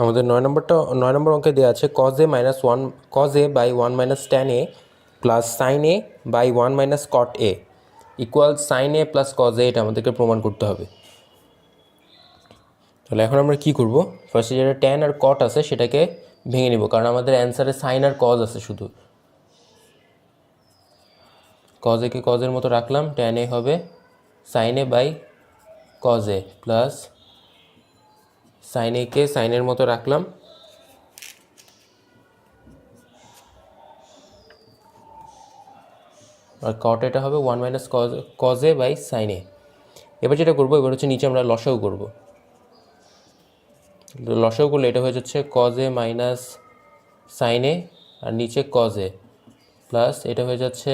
আমাদের নয় নম্বরটা, নয় নম্বর অঙ্কে দেওয়া আছে cos A minus one cos A by one minus tan A plus sin A by one minus cot A equal sin A plus cos A এটা আমাদেরকে প্রমাণ করতে হবে। তাহলে এখন আমরা কী করব? ফার্স্টে যেটা ট্যান আর কট আছে সেটাকে ভেঙে নিব, কারণ আমাদের অ্যান্সারে সাইন আর কজ আছে শুধু। কজ একে কজের মতো রাখলাম ট্যান এ হবে sin A by cos A plus sin একে সাইনের মতো রাখলাম। আর কট এটা হবে ওয়ান মাইনাস কজ কজে বাই সাইনে এবার যেটা করব, এবার হচ্ছে নিচে আমরা লসাও করব। লসাও করলে এটা হয়ে যাচ্ছে কজে মাইনাস সাইনে আর নিচে কজে প্লাস এটা হয়ে যাচ্ছে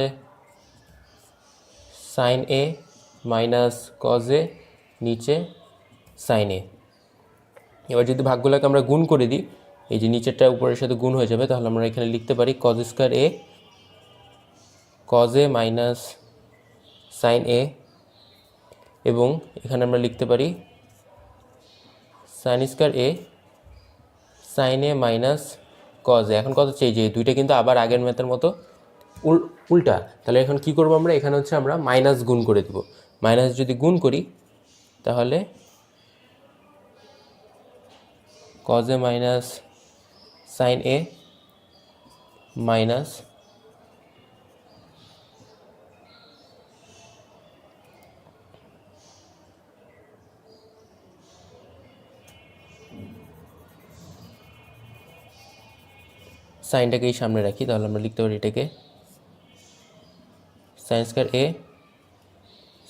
সাইন এ মাইনাস কজে নিচে সাইন এ এবার যদি ভাগগুলোকে আমরা গুণ করে দিই, এই যে নিচেরটা উপরের সাথে গুণ হয়ে যাবে, তাহলে আমরা এখানে লিখতে পারি cos square A cos A minus sin A এবং এখানে আমরা লিখতে পারি sin square A sin A minus cos A এখন কত চেয়ে যে দুইটা কিন্তু আবার আগের ম্যাথের মতো উল উল্টা। তাহলে এখন কি করব আমরা? এখানে হচ্ছে আমরা মাইনাস গুণ করে দেব। মাইনাস যদি গুণ করি, তাহলে cos a minus sin a minus সাইনটাকেই সামনে রাখি, তাহলে আমরা লিখতে পারি এটাকে sin square A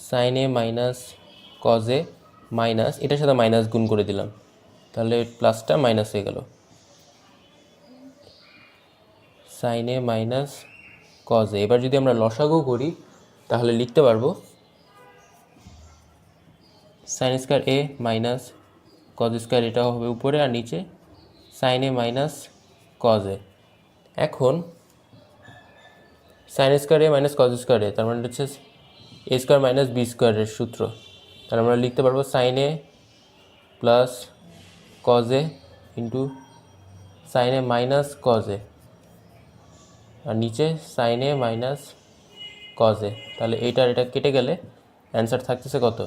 sin A minus cos A minus এটার সাথে মাইনাস গুণ করে দিলাম। তাহলে প্লাসটা মাইনাস হয়ে গেল। Sin A minus cos A এবার যদি আমরা লসাগু করি, তাহলে লিখতে পারব sin square A minus cos square এটা হবে উপরে আর নিচে sin A minus cos A এখন sin square A minus cos square A তার মানে হচ্ছে এ স্কোয়ার মাইনাস বি স্কোয়ারের সূত্র। তাহলে আমরা লিখতে পারব সাইন এ প্লাস কজে ইন্টু সাইনে মাইনাস কজে আর নিচে সাইনে মাইনাস কজে তাহলে এইটার এটা কেটে গেলে অ্যান্সার থাকতেছে কত?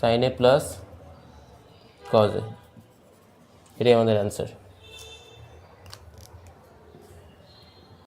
সাইনে প্লাস কজে এটাই আমাদের অ্যান্সার